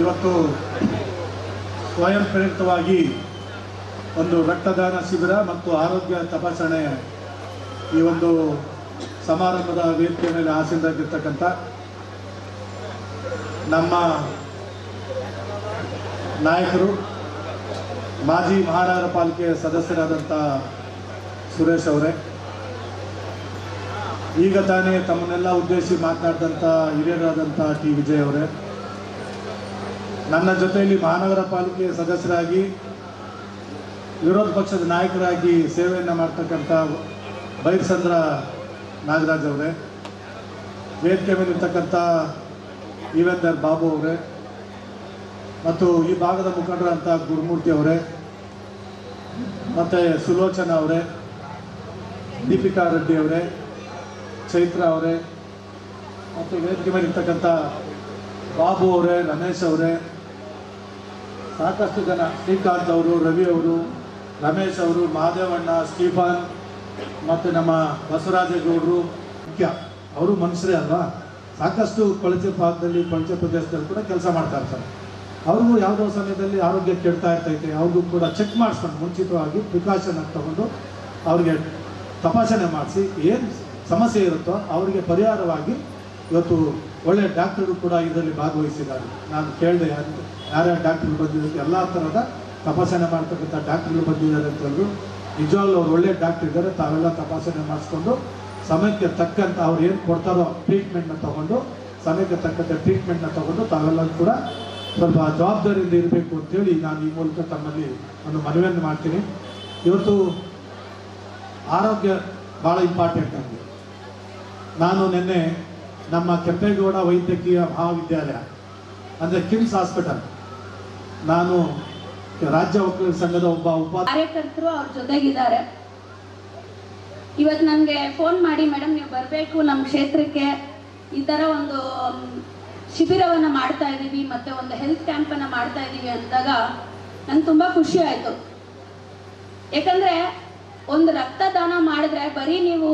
ಇವತ್ತು ಸ್ವಯಂ ಪ್ರೇರಿತವಾಗಿ ಒಂದು ರಕ್ತದಾನ ಶಿಬಿರ ಮತ್ತು ಆರೋಗ್ಯ ತಪಾಸಣೆ ಈ ಒಂದು ಸಮಾರಂಭದ ವೇದಿಕೆ ಮೇಲೆ ಆಸೀನರಾಗಿರ್ತಕ್ಕಂಥ ನಮ್ಮ ನಾಯಕರು, ಮಾಜಿ ಮಹಾನಗರ ಪಾಲಿಕೆ ಸದಸ್ಯರಾದಂಥ ಸುರೇಶ್ ಅವರೇ. ಈಗ ತಾನೇ ತಮ್ಮನ್ನೆಲ್ಲ ಉದ್ದೇಶಿಸಿ ಮಾತನಾಡಿದಂಥ ಹಿರಿಯರಾದಂಥ ಟಿ. ವಿಜಯ್ ಅವರೇ. ನನ್ನ ಜೊತೆಯಲ್ಲಿ ಮಹಾನಗರ ಪಾಲಿಕೆಯ ಸದಸ್ಯರಾಗಿ, ವಿರೋಧ ಪಕ್ಷದ ನಾಯಕರಾಗಿ ಸೇವೆಯನ್ನು ಮಾಡ್ತಕ್ಕಂಥ ಬೈರ್ಸಂದ್ರ ನಾಗರಾಜ್ ಅವರೇ, ವೇದಿಕೆ ಮೇಲಿರ್ತಕ್ಕಂಥ ಈವೆಂದರ್ ಬಾಬು ಅವರೇ, ಮತ್ತು ಈ ಭಾಗದ ಮುಖಂಡರಂಥ ಗುರುಮೂರ್ತಿ ಅವರೇ, ಮತ್ತು ಸುಲೋಚನಾ ಅವರೇ, ದೀಪಿಕಾ ರೆಡ್ಡಿ ಅವರೇ, ಚೈತ್ರ ಅವರೇ, ಮತ್ತು ವೇದಿಕೆ ಮೇಲೆ ಇರ್ತಕ್ಕಂಥ ಬಾಬು ಅವರೇ, ರಮೇಶ್ ಅವರೇ ಸಾಕಷ್ಟು ಜನ, ಶ್ರೀಕಾಂತ್ ಅವರು, ರವಿ ಅವರು, ರಮೇಶ್ ಅವರು ಮಹಾದೇವಣ್ಣ ಸ್ಟೀಫನ್ ಮತ್ತು ನಮ್ಮ ಬಸವರಾಜೇಗೌಡರು, ಮುಖ್ಯ. ಅವರು ಮನುಷ್ಯರೇ ಅಲ್ವಾ? ಸಾಕಷ್ಟು ಕೊಳಚೆ ಭಾಗದಲ್ಲಿ, ಕೊಳಚೆ ಪ್ರದೇಶದಲ್ಲಿ ಕೂಡ ಕೆಲಸ ಮಾಡ್ತಾ ಇರ್ತಾರೆ. ಅವ್ರಿಗೂ ಯಾವುದೋ ಸಮಯದಲ್ಲಿ ಆರೋಗ್ಯ ಕೆಡ್ತಾ ಇರ್ತೈತೆ, ಅವ್ರಿಗೂ ಕೂಡ ಚೆಕ್ ಮಾಡಿಸ್ಕೊಂಡು, ಮುಂಚಿತವಾಗಿ ಪ್ರಿಕಾಷನ್ ತಗೊಂಡು ಅವ್ರಿಗೆ ತಪಾಸಣೆ ಮಾಡಿಸಿ, ಏನು ಸಮಸ್ಯೆ ಇರುತ್ತೋ ಅವರಿಗೆ ಪರಿಹಾರವಾಗಿ ಇವತ್ತು ಒಳ್ಳೆಯ ಡಾಕ್ಟರು ಕೂಡ ಇದರಲ್ಲಿ ಭಾಗವಹಿಸಿದ್ದಾರೆ. ನಾನು ಕೇಳಿದೆ ಯಾರು ಯಾರ್ಯಾರು ಡಾಕ್ಟ್ರ್ ಬಂದಿದ್ದಾರೆ, ಎಲ್ಲ ಥರದ ತಪಾಸಣೆ ಮಾಡ್ತಕ್ಕಂಥ ಡಾಕ್ಟ್ರುಗಳು ಬಂದಿದ್ದಾರೆ ಅಂತ ಹೇಳಿದ್ರು. ನಿಜವಾಗ್ಲೂ ಅವ್ರು ಒಳ್ಳೆ ಡಾಕ್ಟರ್ ಇದ್ದಾರೆ, ತಾವೆಲ್ಲ ತಪಾಸಣೆ ಮಾಡಿಸ್ಕೊಂಡು ಸಮಯಕ್ಕೆ ತಕ್ಕಂತ ಅವ್ರು ಏನು ಕೊಡ್ತಾರೋ ಟ್ರೀಟ್ಮೆಂಟ್ನ ತಗೊಂಡು, ಸಮಯಕ್ಕೆ ತಕ್ಕಂಥ ಟ್ರೀಟ್ಮೆಂಟ್ನ ತಗೊಂಡು ತಾವೆಲ್ಲ ಕೂಡ ಸ್ವಲ್ಪ ಜವಾಬ್ದಾರಿಯಿಂದ ಇರಬೇಕು ಅಂತೇಳಿ ನಾನು ಈ ಮೂಲಕ ತಮ್ಮಲ್ಲಿ ಒಂದು ಮನವಿಯನ್ನು ಮಾಡ್ತೀನಿ. ಇವತ್ತು ಆರೋಗ್ಯ ಭಾಳ ಇಂಪಾರ್ಟೆಂಟ್ ನನಗೆ ನಾನು ನಿನ್ನೆ ನಮ್ಮ ಕೆಂಪೇಗೌಡ ವೈದ್ಯಕೀಯ ಮಹಾವಿದ್ಯಾಲಯ, ಅಂದರೆ ಕಿಮ್ಸ್ ಹಾಸ್ಪಿಟಲ್ ನಾನು ರಾಜ್ಯ ವಕೀಲರ ಸಂಘದ ಒಬ್ಬ ಉಪ ಕಾರ್ಯಕರ್ತರು ಅವ್ರ ಜೊತೆಗಿದ್ದಾರೆ. ಇವತ್ತು ನನಗೆ ಫೋನ್ ಮಾಡಿ ಮೇಡಮ್ ನೀವು ಬರಬೇಕು ನಮ್ಮ ಕ್ಷೇತ್ರಕ್ಕೆ. ಈ ಥರ ಒಂದು ಶಿಬಿರವನ್ನು ಮಾಡ್ತಾ ಇದ್ದೀವಿ ಮತ್ತೆ ಒಂದು ಹೆಲ್ತ್ ಕ್ಯಾಂಪನ್ನು ಮಾಡ್ತಾ ಇದ್ದೀವಿ ಅಂದಾಗ ನಂಗೆ ತುಂಬ ಖುಷಿ ಆಯಿತು. ಯಾಕಂದ್ರೆ ಒಂದು ರಕ್ತದಾನ ಮಾಡಿದ್ರೆ ಬರೀ ನೀವು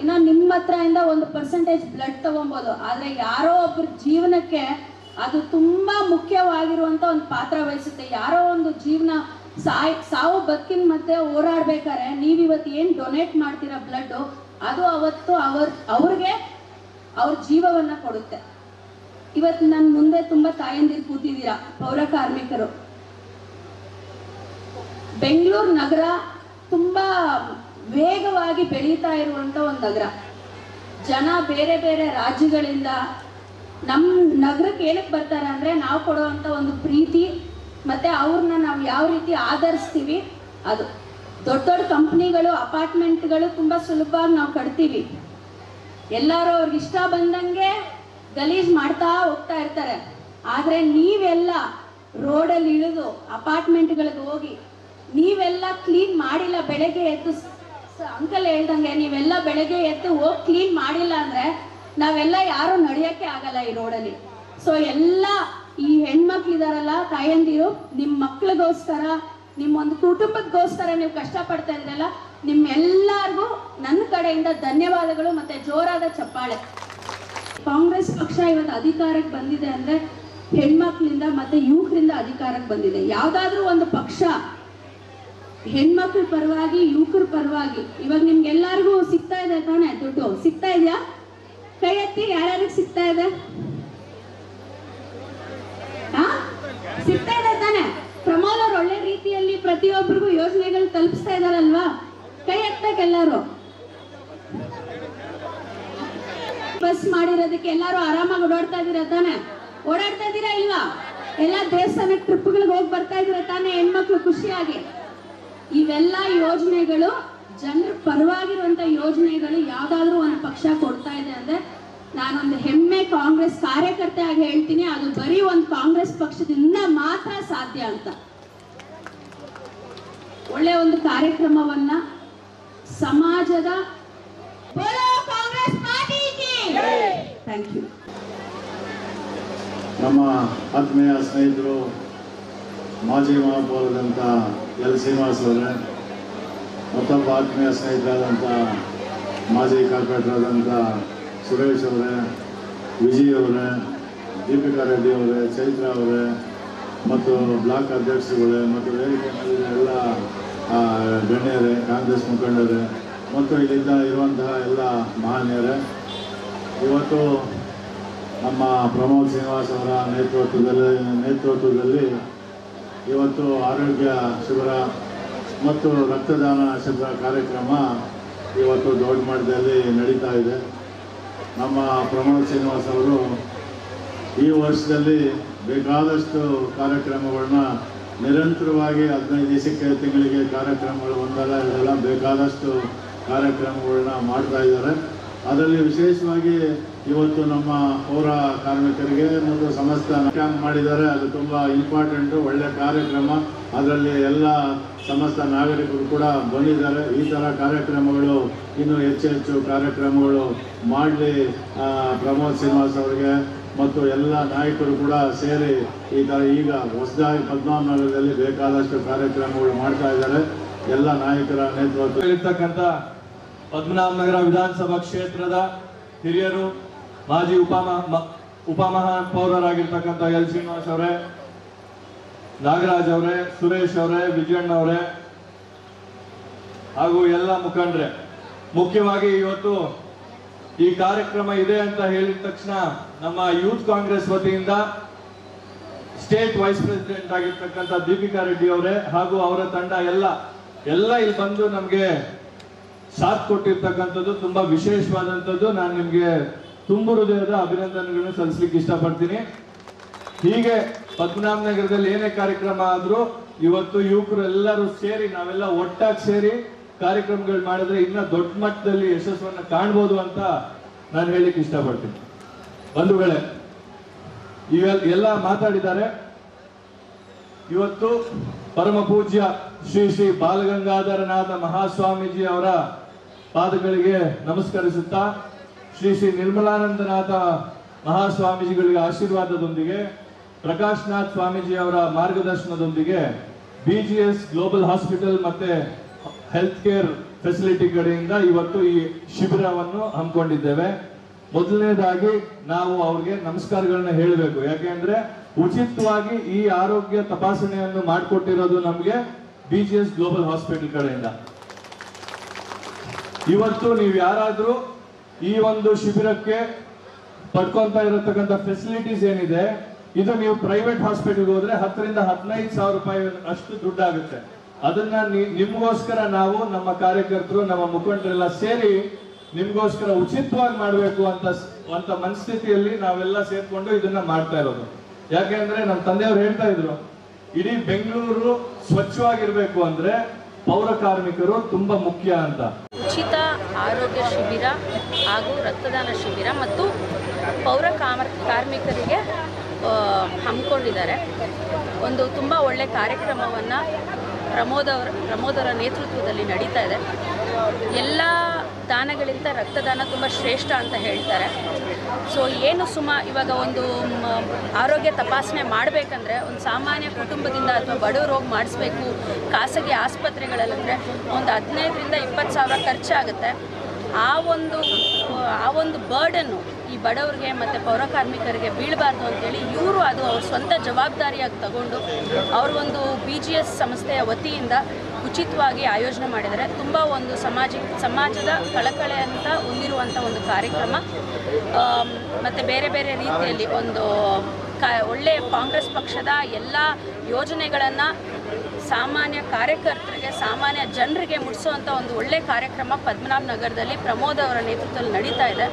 ಇನ್ನು ನಿಮ್ಮ ಇಂದ ಒಂದು ಪರ್ಸೆಂಟೇಜ್ ಬ್ಲಡ್ ತೊಗೊಬೋದು. ಆದರೆ ಯಾರೋ ಒಬ್ಬರ ಜೀವನಕ್ಕೆ ಅದು ತುಂಬಾ ಮುಖ್ಯವಾಗಿರುವಂತ ಒಂದು ಪಾತ್ರ ವಹಿಸುತ್ತೆ. ಯಾರೋ ಒಂದು ಜೀವನ ಸಾಯ್, ಸಾವು ಬದುಕಿನ ಮಧ್ಯೆ ಹೋರಾಡ್ಬೇಕಾದ್ರೆ ನೀವು ಇವತ್ತು ಏನು ಡೊನೇಟ್ ಮಾಡ್ತೀರಾ ಬ್ಲಡ್ ಅದು ಅವತ್ತು ಅವ್ರ, ಅವ್ರಿಗೆ ಅವ್ರ ಜೀವವನ್ನ ಕೊಡುತ್ತೆ. ಇವತ್ತು ನನ್ನ ಮುಂದೆ ತುಂಬಾ ತಾಯಂದಿರು ಕೂತಿದ್ದೀರಾ, ಪೌರ ಕಾರ್ಮಿಕರು? ಬೆಂಗಳೂರು ನಗರ ತುಂಬಾ ವೇಗವಾಗಿ ಬೆಳೀತಾ ಇರುವಂತ ಒಂದು ನಗರ. ಜನ ಬೇರೆ ಬೇರೆ ರಾಜ್ಯಗಳಿಂದ ನಮ್ಮ ನಗರಕ್ಕೆ ಏನಕ್ಕೆ ಬರ್ತಾರೆ ಅಂದರೆ ನಾವು ಕೊಡುವಂಥ ಒಂದು ಪ್ರೀತಿ, ಮತ್ತು ಅವ್ರನ್ನ ನಾವು ಯಾವ ರೀತಿ ಆಧರಿಸ್ತೀವಿ, ಅದು ದೊಡ್ಡ ದೊಡ್ಡ ಕಂಪ್ನಿಗಳು, ಅಪಾರ್ಟ್ಮೆಂಟ್ಗಳು ತುಂಬ ಸುಲಭವಾಗಿ ನಾವು ಕಟ್ತೀವಿ. ಎಲ್ಲರೂ ಅವ್ರಿಗೆ ಇಷ್ಟ ಬಂದಂಗೆ ಗಲೀಜ್ ಮಾಡ್ತಾ ಹೋಗ್ತಾ ಇರ್ತಾರೆ. ಆದರೆ ನೀವೆಲ್ಲ ರೋಡಲ್ಲಿ ಇಳಿದು ಅಪಾರ್ಟ್ಮೆಂಟ್ಗಳಿಗೆ ಹೋಗಿ ನೀವೆಲ್ಲ ಕ್ಲೀನ್ ಮಾಡಿಲ್ಲ, ಬೆಳಗ್ಗೆ ಎದ್ದು ಅಂಕಲ್ ಹೇಳ್ದಂಗೆ ನೀವೆಲ್ಲ ಬೆಳಗ್ಗೆ ಎದ್ದು ಹೋಗಿ ಕ್ಲೀನ್ ಮಾಡಿಲ್ಲ ಅಂದ್ರೆ ನಾವೆಲ್ಲ ಯಾರು ನಡೆಯಕ್ಕೆ ಆಗಲ್ಲ ಈ ರೋಡಲ್ಲಿ. ಸೊ ಎಲ್ಲ ಈ ಹೆಣ್ಮಕ್ಳು ಇದಾರಲ್ಲ ತಾಯಂದಿರು ನಿಮ್ಮ ಮಕ್ಳಿಗೋಸ್ಕರ ನಿಮ್ಮ ಒಂದು ಕುಟುಂಬಕ್ಕೋಸ್ಕರ ನೀವು ಕಷ್ಟಪಡ್ತಾ ಇದ್ರಲ್ಲ, ನಿಮ್ಮೆಲ್ಲರಿಗೂ ನನ್ನ ಕಡೆಯಿಂದ ಧನ್ಯವಾದಗಳು ಮತ್ತೆ ಜೋರಾದ ಚಪ್ಪಾಳೆ. ಕಾಂಗ್ರೆಸ್ ಪಕ್ಷ ಇವತ್ತು ಅಧಿಕಾರಕ್ಕೆ ಬಂದಿದೆ ಅಂದ್ರೆ ಹೆಣ್ಮಕ್ಳಿಂದ ಮತ್ತೆ ಯುವಕರಿಂದ ಅಧಿಕಾರಕ್ಕೆ ಬಂದಿದೆ. ಯಾವ್ದಾದ್ರೂ ಒಂದು ಪಕ್ಷ, ಹೆಣ್ಮಕ್ಳ ಪರವಾಗಿ, ಯುವಕರ ಪರವಾಗಿ, ಇವಾಗ ನಿಮ್ಗೆಲ್ಲರಿಗೂ ಸಿಗ್ತಾ ಇದೆ ಕಾಣೆ ದುಡ್ಡು. ಸಿಗ್ತಾ ಇದೆಯಾ? ಕೈ ಎತ್ತಿ ಯಾರ್ಯಾರಿಗೆ ಸಿಗ್ತಾ ಇದೆ? ಸಿಗ್ತಾ ಇದೆ ತಾನೆ. ಪ್ರಮೋದ್ ಅವ್ರು ಒಳ್ಳೆ ರೀತಿಯಲ್ಲಿ ಪ್ರತಿಯೊಬ್ಬರಿಗೂ ಯೋಜನೆಗಳು ತಲುಪಿಸ್ತಾ ಇದಾರಲ್ವಾ? ಕೈ ಎತ್ತಬೇಕೆಲ್ಲಾರು ಬಸ್ ಮಾಡಿರೋದಕ್ಕೆ ಎಲ್ಲರೂ ಆರಾಮಾಗಿ ಓಡಾಡ್ತಾ ಇದೀರಾ ತಾನೆ? ಓಡಾಡ್ತಾ ಇದೀರಾ ಇಲ್ವಾ? ಎಲ್ಲ ದೇವಸ್ಥಾನಕ್ಕೆ ಟ್ರಿಪ್ಗಳಿಗೆ ಹೋಗಿ ಬರ್ತಾ ಇದೀರಾ ತಾನೆ ಹೆಣ್ಮಕ್ಳು ಖುಷಿಯಾಗಿ? ಇವೆಲ್ಲ ಯೋಜನೆಗಳು ಜನರ ಪರವಾಗಿರುವಂತ ಯೋಜನೆಗಳು ಯಾವ್ದಾದ್ರು ಒಂದು ಪಕ್ಷ ಕೊಡ್ತಾ ಇದೆ ಅಂದ್ರೆ ನಾನೊಂದು ಹೆಮ್ಮೆ ಕಾಂಗ್ರೆಸ್ ಕಾರ್ಯಕರ್ತೆ ಆಗಿ ಹೇಳ್ತೀನಿ, ಅದು ಬರೀ ಒಂದು ಕಾಂಗ್ರೆಸ್ ಪಕ್ಷದಿಂದ ಮಾತ್ರ ಸಾಧ್ಯ ಅಂತ. ಒಳ್ಳೆ ಒಂದು ಕಾರ್ಯಕ್ರಮವನ್ನ ಸಮಾಜದ ಥ್ಯಾಂಕ್ ಯು ನಮ್ಮ ಆತ್ಮೀಯ ಸ್ನೇಹಿತರು, ಮಾಜಿ ಮಹಾಪೌರದಂಥ ಎಲ್ ಶ್ರೀನಿವಾಸ್ ಅವರೇ, ಮತ್ತೊಬ್ಬ ಆತ್ಮೀಯ ಸ್ನೇಹಿತರಾದಂಥ ಮಾಜಿ ಕಾರ್ಪೊರೇಟರ್ ಆದಂಥ ಸುರೇಶ್ ಅವರೇ, ವಿಜಯ್ ಅವರೇ, ದೀಪಿಕಾ ರೆಡ್ಡಿ ಅವರೇ, ಚೈತ್ರ ಅವರೇ, ಮತ್ತು ಬ್ಲಾಕ್ ಅಧ್ಯಕ್ಷರುಗಳೇ, ಮತ್ತು ವೇದಿಕೆ ಎಲ್ಲ ಗಣ್ಯರೇ, ಕಾಂಗ್ರೆಸ್ ಮುಖಂಡರೇ, ಮತ್ತು ಇಲ್ಲಿಂದ ಇರುವಂತಹ ಎಲ್ಲ ಮಹನೀಯರೇ, ಇವತ್ತು ನಮ್ಮ ಪ್ರಮೋದ್ ಶ್ರೀನಿವಾಸ್ ಅವರ ನೇತೃತ್ವದಲ್ಲಿ ನೇತೃತ್ವದಲ್ಲಿ ಇವತ್ತು ಆರೋಗ್ಯ ಶಿಬಿರ ಮತ್ತು ರಕ್ತದಾನ ಶಿಬಿರ ಕಾರ್ಯಕ್ರಮ ಇವತ್ತು ದೊಡ್ಡ ಮಟ್ಟದಲ್ಲಿ ನಡೀತಾ ಇದೆ. ನಮ್ಮ ಪ್ರಮೋದ್ ಶ್ರೀನಿವಾಸ್ ಅವರು ಈ ವರ್ಷದಲ್ಲಿ ಬೇಕಾದಷ್ಟು ಕಾರ್ಯಕ್ರಮಗಳನ್ನ ನಿರಂತರವಾಗಿ ಹದಿನೈದು ದಿವಸಕ್ಕೆ ತಿಂಗಳಿಗೆ ಕಾರ್ಯಕ್ರಮಗಳು ಒಂದಲ್ಲ ಇದೆಲ್ಲ ಬೇಕಾದಷ್ಟು ಕಾರ್ಯಕ್ರಮಗಳನ್ನ ಮಾಡ್ತಾ ಇದ್ದಾರೆ. ಅದರಲ್ಲಿ ವಿಶೇಷವಾಗಿ ಇವತ್ತು ನಮ್ಮ ಪೌರ ಕಾರ್ಮಿಕರಿಗೆ ಮತ್ತು ಸಮಸ್ತ ಕ್ಯಾಂಪ್ ಮಾಡಿದ್ದಾರೆ. ಅದು ತುಂಬ ಇಂಪಾರ್ಟೆಂಟು ಒಳ್ಳೆ ಕಾರ್ಯಕ್ರಮ. ಅದರಲ್ಲಿ ಎಲ್ಲ ಸಮಸ್ತ ನಾಗರಿಕರು ಕೂಡ ಬಂದಿದ್ದಾರೆ. ಈ ಥರ ಕಾರ್ಯಕ್ರಮಗಳು ಇನ್ನೂ ಹೆಚ್ಚು ಹೆಚ್ಚು ಕಾರ್ಯಕ್ರಮಗಳು ಮಾಡಲಿ ಪ್ರಮೋದ್ ಶ್ರೀನಿವಾಸ್ ಅವರಿಗೆ ಮತ್ತು ಎಲ್ಲ ನಾಯಕರು ಕೂಡ ಸೇರಿ ಈ ಥರ ಈಗ ಹೊಸದಾಗಿ ಪದ್ಮನಗರದಲ್ಲಿ ಬೇಕಾದಷ್ಟು ಕಾರ್ಯಕ್ರಮಗಳು ಮಾಡ್ತಾ ಇದ್ದಾರೆ. ಎಲ್ಲ ನಾಯಕರ ನೇತೃತ್ವದಲ್ಲಿರ್ತಕ್ಕಂಥ ಪದ್ಮನಾಭನಗರ ಪದ್ಮನಾಭ ನಗರ ವಿಧಾನಸಭಾ ಕ್ಷೇತ್ರದ ಹಿರಿಯರು ಮಾಜಿ ಉಪಮ ಮ- ಉಪಮಹಾಪೌರರಾಗಿರ್ತಕ್ಕಂಥ ಎಲ್ ಶ್ರೀನಿವಾಸ್ ಅವರೇ ನಾಗರಾಜ್ ಅವರೇ, ಸುರೇಶ್ ಅವರೇ, ವಿಜಯಣ್ಣ ಅವರೇ, ಹಾಗೂ ಎಲ್ಲ ಮುಖಂಡ್ರೆ. ಮುಖ್ಯವಾಗಿ ಇವತ್ತು ಈ ಕಾರ್ಯಕ್ರಮ ಇದೆ ಅಂತ ಹೇಳಿದ ತಕ್ಷಣ ನಮ್ಮ ಯೂತ್ ಕಾಂಗ್ರೆಸ್ ವತಿಯಿಂದ ಸ್ಟೇಟ್ ವೈಸ್ ಪ್ರೆಸಿಡೆಂಟ್ ಆಗಿರ್ತಕ್ಕಂಥ ದೀಪಿಕಾ ರೆಡ್ಡಿ ಅವರೇ ಹಾಗೂ ಅವರ ತಂಡ ಎಲ್ಲ ಎಲ್ಲ ಇಲ್ಲಿ ಬಂದು ನಮಗೆ ಸಾಥ್ ಕೊಟ್ಟಿರ್ತಕ್ಕಂಥದ್ದು, ತುಂಬಾ ವಿಶೇಷವಾದಂಥದ್ದು. ನಾನು ನಿಮಗೆ ತುಂಬು ಹೃದಯದ ಅಭಿನಂದನೆಗಳನ್ನು ಸಲ್ಲಿಸ್ಲಿಕ್ಕೆ ಇಷ್ಟಪಡ್ತೀನಿ. ಹೀಗೆ ಪದ್ಮನಾಭ ನಗರದಲ್ಲಿ ಏನೇ ಕಾರ್ಯಕ್ರಮ ಆದ್ರೂ ಇವತ್ತು ಯುವಕರು ಎಲ್ಲರೂ ಸೇರಿ, ನಾವೆಲ್ಲ ಒಟ್ಟಾಗಿ ಸೇರಿ ಕಾರ್ಯಕ್ರಮಗಳು ಮಾಡಿದ್ರೆ ಇನ್ನ ದೊಡ್ಡ ಮಟ್ಟದಲ್ಲಿ ಯಶಸ್ಸನ್ನ ಕಾಣ್ಬೋದು ಅಂತ ನಾನು ಹೇಳಿಕ್ ಇಷ್ಟಪಡ್ತೀನಿ. ಬಂಧುಗಳೇ ಇವೆಲ್ಲ ಎಲ್ಲ ಮಾತಾಡಿದ್ದಾರೆ. ಇವತ್ತು ಪರಮ ಪೂಜ್ಯ ಶ್ರೀ ಶ್ರೀ ಬಾಲಗಂಗಾಧರನಾಥ ಮಹಾಸ್ವಾಮೀಜಿ ಅವರ ಪಾದಗಳಿಗೆ ನಮಸ್ಕರಿಸುತ್ತಾ, ಶ್ರೀ ಶ್ರೀ ನಿರ್ಮಲಾನಂದನಾಥ ಮಹಾಸ್ವಾಮೀಜಿಗಳಿಗೆ ಆಶೀರ್ವಾದದೊಂದಿಗೆ ಪ್ರಕಾಶ್ ನಾಥ್ ಸ್ವಾಮೀಜಿ ಅವರ ಮಾರ್ಗದರ್ಶನದೊಂದಿಗೆ ಬಿಜಿಎಸ್ ಗ್ಲೋಬಲ್ ಹಾಸ್ಪಿಟಲ್ ಮತ್ತೆ ಹೆಲ್ತ್ ಕೇರ್ ಫೆಸಿಲಿಟಿ ಕಡೆಯಿಂದ ಇವತ್ತು ಈ ಶಿಬಿರವನ್ನು ಹಮ್ಮಿಕೊಂಡಿದ್ದೇವೆ. ಮೊದಲನೇದಾಗಿ ನಾವು ಅವ್ರಿಗೆ ನಮಸ್ಕಾರಗಳನ್ನ ಹೇಳಬೇಕು. ಯಾಕೆಂದ್ರೆ ಉಚಿತವಾಗಿ ಈ ಆರೋಗ್ಯ ತಪಾಸಣೆಯನ್ನು ಮಾಡಿಕೊಟ್ಟಿರೋದು ನಮಗೆ ಎಸ್ ಗ್ಲೋಬಲ್ ಹಾಸ್ಪಿಟಲ್ ಕಡೆಯಿಂದ. ಇವತ್ತು ನೀವು ಯಾರಾದ್ರೂ ಈ ಒಂದು ಶಿಬಿರಕ್ಕೆ ಪಡ್ಕೊಂತ ಇರತಕ್ಕಂಥ ಫೆಸಿಲಿಟೀಸ್ ಏನಿದೆ ಇದು ನೀವು ಪ್ರೈವೇಟ್ ಹಾಸ್ಪಿಟಲ್ಗೆ ಹೋದ್ರೆ ಹತ್ತರಿಂದ ಹದಿನೈದು ಸಾವಿರ ರೂಪಾಯಿ ಅಷ್ಟು ದುಡ್ಡಾಗುತ್ತೆ. ಅದನ್ನ ನಿಮ್ಗೋಸ್ಕರ ನಾವು, ನಮ್ಮ ಕಾರ್ಯಕರ್ತರು, ನಮ್ಮ ಮುಖಂಡರೆಲ್ಲ ಸೇರಿ ನಿಮ್ಗೋಸ್ಕರ ಉಚಿತವಾಗಿ ಮಾಡಬೇಕು ಅಂತ ಅಂತ ಮನಸ್ಥಿತಿಯಲ್ಲಿ ನಾವೆಲ್ಲ ಸೇರ್ಕೊಂಡು ಇದನ್ನ ಮಾಡ್ತಾ ಇರೋದು. ಯಾಕೆಂದ್ರೆ ನಮ್ಮ ತಂದೆಯವರು ಹೇಳ್ತಾ ಇದ್ರು, ಇಡೀ ಬೆಂಗಳೂರು ಸ್ವಚ್ಛವಾಗಿರ್ಬೇಕು ಅಂದ್ರೆ ಪೌರ ಕಾರ್ಮಿಕರು ತುಂಬಾ ಮುಖ್ಯ ಅಂತ. ಉಚಿತ ಆರೋಗ್ಯ ಶಿಬಿರ ಹಾಗೂ ರಕ್ತದಾನ ಶಿಬಿರ ಮತ್ತು ಪೌರ ಕಾರ್ಮಿಕರಿಗೆ ಹಮ್ಮಿಕೊಂಡಿದ್ದಾರೆ. ಒಂದು ತುಂಬ ಒಳ್ಳೆಯ ಕಾರ್ಯಕ್ರಮವನ್ನು ಪ್ರಮೋದ್ ಅವರ ನೇತೃತ್ವದಲ್ಲಿ ನಡೀತಾ ಇದೆ. ಎಲ್ಲ ದಾನಗಳಿಂದ ರಕ್ತದಾನ ತುಂಬ ಶ್ರೇಷ್ಠ ಅಂತ ಹೇಳ್ತಾರೆ. ಸೊ, ಏನು ಸುಮ, ಇವಾಗ ಒಂದು ಆರೋಗ್ಯ ತಪಾಸಣೆ ಮಾಡಬೇಕಂದ್ರೆ ಒಂದು ಸಾಮಾನ್ಯ ಕುಟುಂಬದಿಂದ ಅಥವಾ ಬಡವರು ಹೋಗಿ ಮಾಡಿಸ್ಬೇಕು, ಖಾಸಗಿ ಆಸ್ಪತ್ರೆಗಳಲ್ಲಂದರೆ ಒಂದು ಹದಿನೈದರಿಂದ ಇಪ್ಪತ್ತು ಸಾವಿರ ಖರ್ಚಾಗುತ್ತೆ. ಆ ಒಂದು ಆ ಒಂದು ಬರ್ಡನ್ನು ಬಡವರಿಗೆ ಮತ್ತು ಪೌರ ಕಾರ್ಮಿಕರಿಗೆ ಬೀಳಬಾರ್ದು ಅಂತೇಳಿ ಇವರು ಅದು ಅವ್ರ ಸ್ವಂತ ಜವಾಬ್ದಾರಿಯಾಗಿ ತಗೊಂಡು ಅವ್ರ ಒಂದು ಬಿ ಜಿ ಎಸ್ ಸಂಸ್ಥೆಯ ವತಿಯಿಂದ ಉಚಿತವಾಗಿ ಆಯೋಜನೆ ಮಾಡಿದ್ದಾರೆ. ತುಂಬ ಒಂದು ಸಮಾಜ, ಸಮಾಜದ ಕಳಕಳೆ ಅಂತ ಹೊಂದಿರುವಂಥ ಒಂದು ಕಾರ್ಯಕ್ರಮ. ಮತ್ತು ಬೇರೆ ಬೇರೆ ರೀತಿಯಲ್ಲಿ ಒಂದು ಕ ಒಳ್ಳೆಯ ಕಾಂಗ್ರೆಸ್ ಪಕ್ಷದ ಎಲ್ಲ ಯೋಜನೆಗಳನ್ನು ಸಾಮಾನ್ಯ ಕಾರ್ಯಕರ್ತರಿಗೆ, ಸಾಮಾನ್ಯ ಜನರಿಗೆ ಮುಟ್ಟಿಸುವಂಥ ಒಂದು ಒಳ್ಳೆ ಕಾರ್ಯಕ್ರಮ ಪದ್ಮನಾಭ ನಗರದಲ್ಲಿ ಪ್ರಮೋದ್ ಅವರ ನೇತೃತ್ವದಲ್ಲಿ ನಡೀತಾ ಇದೆ.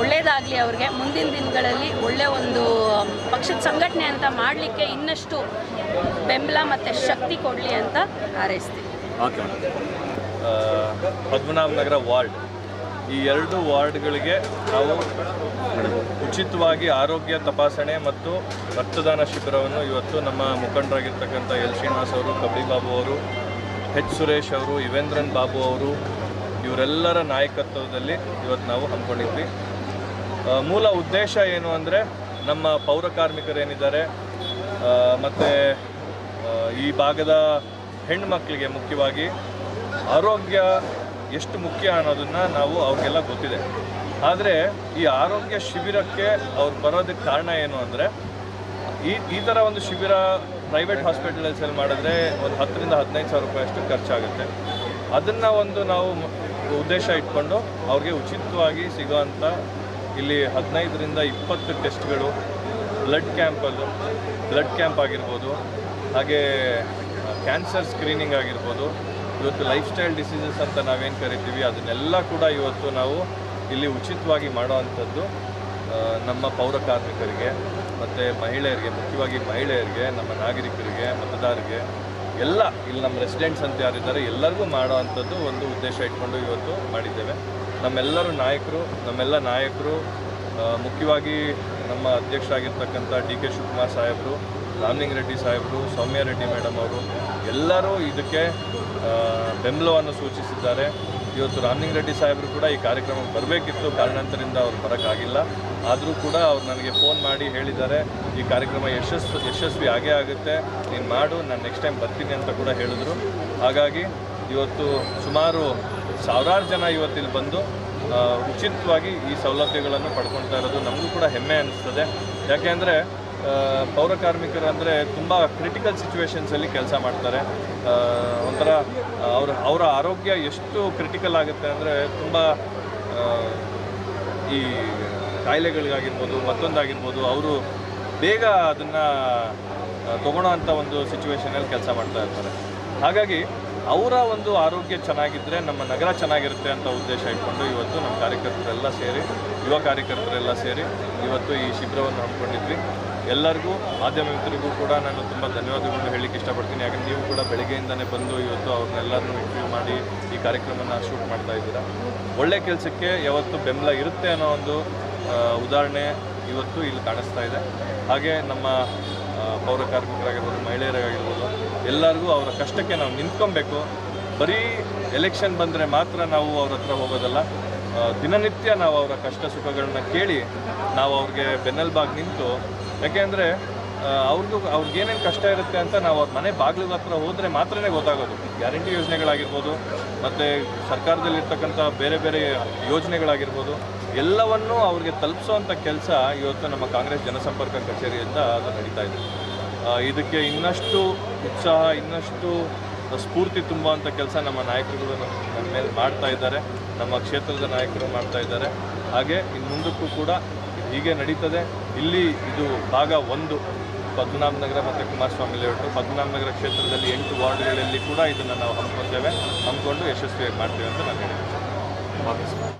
ಒಳ್ಳೆಯದಾಗಲಿ ಅವ್ರಿಗೆ. ಮುಂದಿನ ದಿನಗಳಲ್ಲಿ ಒಳ್ಳೆಯ ಒಂದು ಪಕ್ಷದ ಸಂಘಟನೆ ಅಂತ ಮಾಡಲಿಕ್ಕೆ ಇನ್ನಷ್ಟು ಬೆಂಬಲ ಮತ್ತು ಶಕ್ತಿ ಕೊಡಲಿ ಅಂತ ಹಾರೈಸ್ತೀನಿ. Okay Padmanabha Nagar ward. ಈ ಎರಡು ವಾರ್ಡ್ಗಳಿಗೆ ನಾವು ಉಚಿತವಾಗಿ ಆರೋಗ್ಯ ತಪಾಸಣೆ ಮತ್ತು ರಕ್ತದಾನ ಶಿಬಿರವನ್ನು ಇವತ್ತು ನಮ್ಮ ಮುಖಂಡರಾಗಿರ್ತಕ್ಕಂಥ ಎಲ್ ಶ್ರೀನಿವಾಸ್ ಅವರು ಕಬಡಿ ಬಾಬು ಅವರು, ಎಚ್ ಸುರೇಶ್ ಅವರು, ಯುವೇಂದ್ರನ್ ಬಾಬು ಅವರು ಇವರೆಲ್ಲರ ನಾಯಕತ್ವದಲ್ಲಿ ಇವತ್ತು ನಾವು ಹಮ್ಮಿಕೊಂಡಿದ್ವಿ. ಮೂಲ ಉದ್ದೇಶ ಏನು ಅಂದರೆ ನಮ್ಮ ಪೌರ ಕಾರ್ಮಿಕರೇನಿದ್ದಾರೆ ಮತ್ತು ಈ ಭಾಗದ ಹೆಣ್ಮಕ್ಳಿಗೆ ಮುಖ್ಯವಾಗಿ ಆರೋಗ್ಯ ಎಷ್ಟು ಮುಖ್ಯ ಅನ್ನೋದನ್ನು ನಾವು ಅವ್ರಿಗೆಲ್ಲ ಗೊತ್ತಿದೆ. ಆದರೆ ಈ ಆರೋಗ್ಯ ಶಿಬಿರಕ್ಕೆ ಅವ್ರು ಬರೋದಕ್ಕೆ ಕಾರಣ ಏನು ಅಂದರೆ ಈ ಈ ಥರ ಒಂದು ಶಿಬಿರ ಪ್ರೈವೇಟ್ ಹಾಸ್ಪಿಟಲ್ಸಲ್ಲಿ ಮಾಡಿದ್ರೆ ಒಂದು ಹತ್ತರಿಂದ ಹದಿನೈದು ಸಾವಿರ ರೂಪಾಯಿ ಅಷ್ಟು ಖರ್ಚಾಗುತ್ತೆ. ಅದನ್ನು ಒಂದು ನಾವು ಉದ್ದೇಶ ಇಟ್ಕೊಂಡು ಅವ್ರಿಗೆ ಉಚಿತವಾಗಿ ಸಿಗೋವಂಥ ಇಲ್ಲಿ ಹದಿನೈದರಿಂದ ಇಪ್ಪತ್ತು ಟೆಸ್ಟ್ಗಳು ಬ್ಲಡ್ ಕ್ಯಾಂಪಲ್ಲು, ಬ್ಲಡ್ ಕ್ಯಾಂಪ್ ಆಗಿರ್ಬೋದು, ಹಾಗೆ ಕ್ಯಾನ್ಸರ್ ಸ್ಕ್ರೀನಿಂಗ್ ಆಗಿರ್ಬೋದು, ಇವತ್ತು ಲೈಫ್ ಸ್ಟೈಲ್ ಡಿಸೀಸಸ್ ಅಂತ ನಾವೇನು ಕರಿತೀವಿ, ಅದನ್ನೆಲ್ಲ ಕೂಡ ಇವತ್ತು ನಾವು ಇಲ್ಲಿ ಉಚಿತವಾಗಿ ಮಾಡೋವಂಥದ್ದು ನಮ್ಮ ಪೌರ ಕಾರ್ಮಿಕರಿಗೆ, ಮತ್ತು ಮಹಿಳೆಯರಿಗೆ, ಮುಖ್ಯವಾಗಿ ಮಹಿಳೆಯರಿಗೆ, ನಮ್ಮ ನಾಗರಿಕರಿಗೆ, ಮತದಾರರಿಗೆ ಎಲ್ಲ, ಇಲ್ಲಿ ನಮ್ಮ ರೆಸಿಡೆಂಟ್ಸ್ ಅಂತ ಯಾರಿದ್ದಾರೆ ಎಲ್ಲರಿಗೂ ಮಾಡೋ ಅಂಥದ್ದು ಒಂದು ಉದ್ದೇಶ ಇಟ್ಕೊಂಡು ಇವತ್ತು ಮಾಡಿದ್ದೇವೆ. ನಮ್ಮೆಲ್ಲರೂ ನಾಯಕರು, ನಮ್ಮೆಲ್ಲ ನಾಯಕರು ಮುಖ್ಯವಾಗಿ ನಮ್ಮ ಅಧ್ಯಕ್ಷರಾಗಿರ್ತಕ್ಕಂಥ ಡಿ ಕೆ ಶಿವಕುಮಾರ್ ಸಾಹೇಬರು, ರಾಮಲಿಂಗ ರೆಡ್ಡಿ ಸಾಹೇಬರು, ಸೌಮ್ಯ ರೆಡ್ಡಿ ಮೇಡಮ್ ಅವರು ಎಲ್ಲರೂ ಇದಕ್ಕೆ ಬೆಂಬಲವನ್ನು ಸೂಚಿಸಿದ್ದಾರೆ. ಇವತ್ತು ರಾಮಲಿಂಗ ರೆಡ್ಡಿ ಸಾಹೇಬರು ಕೂಡ ಈ ಕಾರ್ಯಕ್ರಮಕ್ಕೆ ಬರಬೇಕಿತ್ತು. ಕಾರಣಾಂತರಿಂದ ಅವ್ರು ಬರೋಕ್ಕಾಗಿಲ್ಲ. ಆದರೂ ಕೂಡ ಅವ್ರು ನನಗೆ ಫೋನ್ ಮಾಡಿ ಹೇಳಿದ್ದಾರೆ, ಈ ಕಾರ್ಯಕ್ರಮ ಯಶಸ್ವಿ ಯಶಸ್ವಿ ಆಗೇ ಆಗುತ್ತೆ. ನೀನು ಮಾಡು, ನಾನು ನೆಕ್ಸ್ಟ್ ಟೈಮ್ ಬರ್ತೀನಿ ಅಂತ ಕೂಡ ಹೇಳಿದ್ರು. ಹಾಗಾಗಿ ಇವತ್ತು ಸುಮಾರು ಸಾವಿರಾರು ಜನ ಇವತ್ತಿಲ್ಲಿ ಬಂದು ಉಚಿತವಾಗಿ ಈ ಸೌಲಭ್ಯಗಳನ್ನು ಪಡ್ಕೊಳ್ತಾ ಇರೋದು ನಮಗೂ ಕೂಡ ಹೆಮ್ಮೆ ಅನ್ನಿಸ್ತದೆ ಯಾಕೆಂದರೆ ಪೌರ ಕಾರ್ಮಿಕರು ಅಂದರೆ ತುಂಬ ಕ್ರಿಟಿಕಲ್ ಸಿಚುವೇಶನ್ಸಲ್ಲಿ ಕೆಲಸ ಮಾಡ್ತಾರೆ. ಒಂಥರ ಅವ್ರ, ಅವರ ಆರೋಗ್ಯ ಎಷ್ಟು ಕ್ರಿಟಿಕಲ್ ಆಗುತ್ತೆ ಅಂದರೆ ತುಂಬ ಈ ಕಾಯಿಲೆಗಳಿಗಾಗಿರ್ಬೋದು, ಮತ್ತೊಂದಾಗಿರ್ಬೋದು, ಅವರು ಬೇಗ ಅದನ್ನು ತಗೊಳ್ಳೋ ಅಂಥ ಒಂದು ಸಿಚುವೇಶನಲ್ಲಿ ಕೆಲಸ ಮಾಡ್ತಾ ಇರ್ತಾರೆ. ಹಾಗಾಗಿ ಅವರ ಒಂದು ಆರೋಗ್ಯ ಚೆನ್ನಾಗಿದ್ದರೆ ನಮ್ಮ ನಗರ ಚೆನ್ನಾಗಿರುತ್ತೆ ಅಂತ ಉದ್ದೇಶ ಇಟ್ಕೊಂಡು ಇವತ್ತು ನಮ್ಮ ಕಾರ್ಯಕರ್ತರೆಲ್ಲ ಸೇರಿ ಯುವ ಕಾರ್ಯಕರ್ತರೆಲ್ಲ ಸೇರಿ ಇವತ್ತು ಈ ಶಿಬಿರವನ್ನು ಹಮ್ಮಿಕೊಂಡಿದ್ವಿ. ಎಲ್ಲರಿಗೂ, ಮಾಧ್ಯಮ ಮಿತ್ರರಿಗೂ ಕೂಡ ನಾನು ತುಂಬ ಧನ್ಯವಾದಗಳನ್ನು ಹೇಳಲಿಕ್ಕೆ ಇಷ್ಟಪಡ್ತೀನಿ. ಯಾಕಂದ್ರೆ ನೀವು ಕೂಡ ಬೆಳಗ್ಗೆಯಿಂದಲೇ ಬಂದು ಇವತ್ತು ಅವ್ರನ್ನೆಲ್ಲರನ್ನೂ ಇಂಟರ್ವ್ಯೂ ಮಾಡಿ ಈ ಕಾರ್ಯಕ್ರಮನ ಶೂಟ್ ಮಾಡ್ತಾ ಇದ್ದೀರಾ. ಒಳ್ಳೆ ಕೆಲಸಕ್ಕೆ ಯಾವತ್ತು ಬೆಂಬಲ ಇರುತ್ತೆ ಅನ್ನೋ ಒಂದು ಉದಾಹರಣೆ ಇವತ್ತು ಇಲ್ಲಿ ಕಾಣಿಸ್ತಾ ಇದೆ. ಹಾಗೆ ನಮ್ಮ ಪೌರ ಕಾರ್ಮಿಕರಾಗಿರ್ಬೋದು, ಮಹಿಳೆಯರಾಗಿರ್ಬೋದು, ಎಲ್ಲರಿಗೂ ಅವರ ಕಷ್ಟಕ್ಕೆ ನಾವು ನಿಂತ್ಕೊಬೇಕು. ಬರೀ ಎಲೆಕ್ಷನ್ ಬಂದರೆ ಮಾತ್ರ ನಾವು ಅವ್ರ ಹತ್ರ ಹೋಗೋದಲ್ಲ. ದಿನನಿತ್ಯ ನಾವು ಅವರ ಕಷ್ಟ ಸುಖಗಳನ್ನ ಕೇಳಿ ನಾವು ಅವ್ರಿಗೆ ಬೆನ್ನೆಲುಬಾಗಿ ನಿಂತು ಯಾಕೆಂದ್ರೆ ಅವ್ರಿಗೂ ಅವ್ರಿಗೇನೇನು ಕಷ್ಟ ಇರುತ್ತೆ ಅಂತ ನಾವು ಅವ್ರ ಮನೆ ಬಾಗಿಲು ಹತ್ರ ಹೋದರೆ ಮಾತ್ರನೇ ಗೊತ್ತಾಗೋದು. ಗ್ಯಾರಂಟಿ ಯೋಜನೆಗಳಾಗಿರ್ಬೋದು, ಮತ್ತು ಸರ್ಕಾರದಲ್ಲಿರ್ತಕ್ಕಂಥ ಬೇರೆ ಬೇರೆ ಯೋಜನೆಗಳಾಗಿರ್ಬೋದು, ಎಲ್ಲವನ್ನೂ ಅವ್ರಿಗೆ ತಲುಪಿಸೋವಂಥ ಕೆಲಸ ಇವತ್ತು ನಮ್ಮ ಕಾಂಗ್ರೆಸ್ ಜನಸಂಪರ್ಕ ಕಚೇರಿಯಿಂದ ಅದು ನಡೀತಾ ಇದೆ. ಇದಕ್ಕೆ ಇನ್ನಷ್ಟು ಉತ್ಸಾಹ, ಇನ್ನಷ್ಟು ಸ್ಫೂರ್ತಿ ತುಂಬುವಂಥ ಕೆಲಸ ನಮ್ಮ ನಾಯಕರುಗಳು ನಮ್ಮ ಮೇಲೆ ಮಾಡ್ತಾ ಇದ್ದಾರೆ, ನಮ್ಮ ಕ್ಷೇತ್ರದ ನಾಯಕರು ಮಾಡ್ತಾ ಇದ್ದಾರೆ. ಹಾಗೆ ಇನ್ನು ಮುಂದಕ್ಕೂ ಕೂಡ ಹೀಗೆ ನಡೀತದೆ. ಇಲ್ಲಿ ಇದು ಭಾಗ ಒಂದು, ಪದ್ಮನಾಭನಗರ ಮತ್ತು ಕುಮಾರಸ್ವಾಮಿ ಲೇಔಟು. ಪದ್ಮನಾಭನಗರ ಕ್ಷೇತ್ರದಲ್ಲಿ ಎಂಟು ವಾರ್ಡ್ಗಳಲ್ಲಿ ಕೂಡ ಇದನ್ನು ನಾವು ಹಮ್ಮಿಕೊಳ್ತೇವೆ ಹಮ್ಮಿಕೊಂಡು ಯಶಸ್ವಿಯಾಗಿ ಮಾಡ್ತೇವೆ ಅಂತ ನಾನು ಹೇಳ್ತೀನಿ.